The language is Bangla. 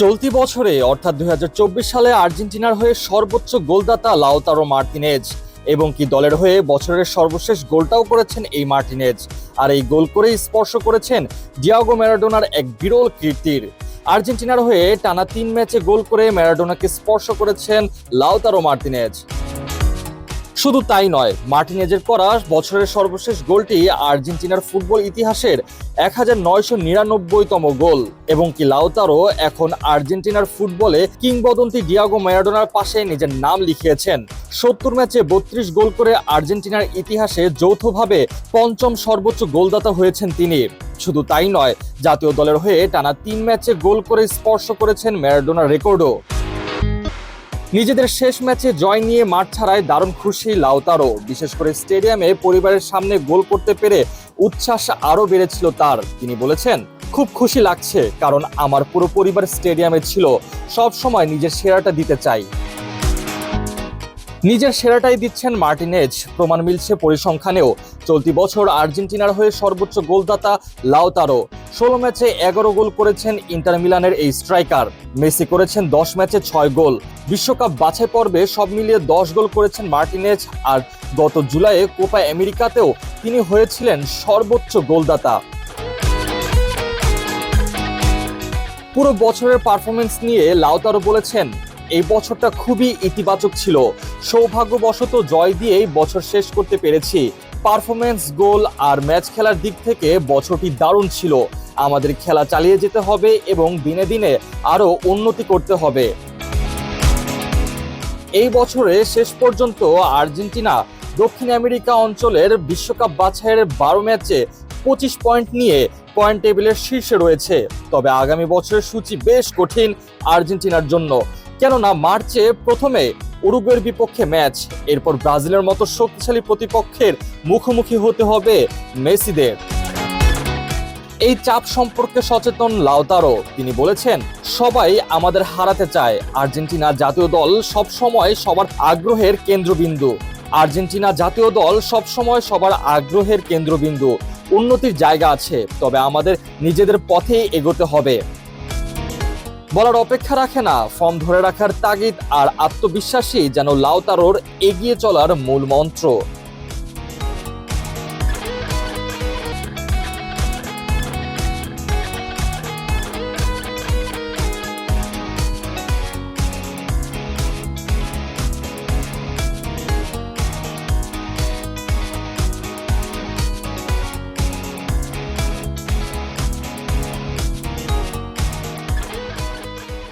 চলতি বছরে, অর্থাৎ দু হাজার চব্বিশ সালে আর্জেন্টিনার হয়ে সর্বোচ্চ গোলদাতা লাউতারো মার্টিনেজ। এবং কি দলের হয়ে বছরের সর্বশেষ গোলটাও করেছেন এই মার্টিনেজ। আর এই গোল করেই স্পর্শ করেছেন ডিয়াগো ম্যারাডোনার এক বিরল কীর্তির। আর্জেন্টিনার হয়ে টানা তিন ম্যাচে গোল করে ম্যারাডোনাকে স্পর্শ করেছেন লাউতারো মার্টিনেজ। শুধু তাই নয়, মার্টিনেজের করা বছরের সর্বশেষ গোলটি আর্জেন্টিনার ফুটবল ইতিহাসের এক হাজার নয়শো নিরানব্বইতম গোল। এবং কি লাউতারো এখন আর্জেন্টিনার ফুটবলে কিংবদন্তি ডিয়াগো ম্যারাডোনার পাশে নিজের নাম লিখিয়েছেন। সত্তর ম্যাচে বত্রিশ গোল করে আর্জেন্টিনার ইতিহাসে যৌথভাবে পঞ্চম সর্বোচ্চ গোলদাতা হয়েছেন তিনি। শুধু তাই নয়, জাতীয় দলের হয়ে টানা তিন ম্যাচে গোল করে স্পর্শ করেছেন ম্যারাডোনার রেকর্ডও। নিজেদের শেষ ম্যাচে জয় নিয়ে মাঠ ছাড়ায় দারুণ খুশি লাউতারো বিশেষ করে স্টেডিয়ামে পরিবারের সামনে গোল করতে পেরে উচ্ছ্বাস আরও বেড়েছিল তার। তিনি বলেছেন, খুব খুশি লাগছে, কারণ আমার পুরো পরিবার স্টেডিয়ামে ছিল। সব সময় নিজের সেরাটা দিতে চাই। নিজের সেরাটাই দিচ্ছেন মার্টিনেজ। প্রমাণ মিলছে পরিসংখ্যানেও। চলতি বছর আর্জেন্টিনার হয়ে সর্বোচ্চ গোলদাতা লাউতারো। ষোলো ম্যাচে এগারো গোল করেছেন ইন্টার মিলানের এই স্ট্রাইকার। মেসি করেছেন দশ ম্যাচে ছয় গোল। বিশ্বকাপ বাছাই পর্বে সব মিলিয়ে দশ গোল করেছেন মার্টিনেজ আর গত জুলাইয়ে কোপা আমেরিকাতেও তিনি হয়েছিলেন সর্বোচ্চ গোলদাতা। পুরো বছরের পারফরমেন্স নিয়ে লাউতারো বলেছেন এই বছরটা খুবই ইতিবাচক ছিল। সৌভাগ্যবশত জয় দিয়েই বছর শেষ করতে পেরেছি। পারফরমেন্স গোল আর ম্যাচ খেলার দিক থেকে বছরটি দারুণ ছিল। আমাদের খেলা চালিয়ে যেতে হবে এবং দিনে দিনে আরও উন্নতি করতে হবে। এই বছরে শেষ পর্যন্ত আর্জেন্টিনা দক্ষিণ আমেরিকা অঞ্চলের বিশ্বকাপ বাছাইয়ের বারো ম্যাচে পঁচিশ পয়েন্ট নিয়ে পয়েন্ট টেবিলের শীর্ষে রয়েছে। তবে আগামী বছরের সূচি বেশ কঠিন আর্জেন্টিনার জন্য। কেননা মার্চে প্রথমে উরুগুয়ের বিপক্ষে ম্যাচ। এরপর ব্রাজিলের মতো শক্তিশালী প্রতিপক্ষের মুখোমুখি হতে হবে মেসিদের। এই চাপ সম্পর্কে সচেতন লাউতারো তিনি বলেছেন, সবাই আমাদের হারাতে চায়। আর্জেন্টিনা জাতীয় দল সব সময় সবার আগ্রহের কেন্দ্রবিন্দু। আর্জেন্টিনা জাতীয় দল সব সময় সবার আগ্রহের কেন্দ্রবিন্দু। উন্নতির জায়গা আছে, তবে আমাদের নিজেদের পথেই এগোতে হবে। বলার অপেক্ষা রাখে না, ফর্ম ধরে রাখার তাগিদ আর আত্মবিশ্বাসী যেন লাউতারোর এগিয়ে চলার মূল মন্ত্র।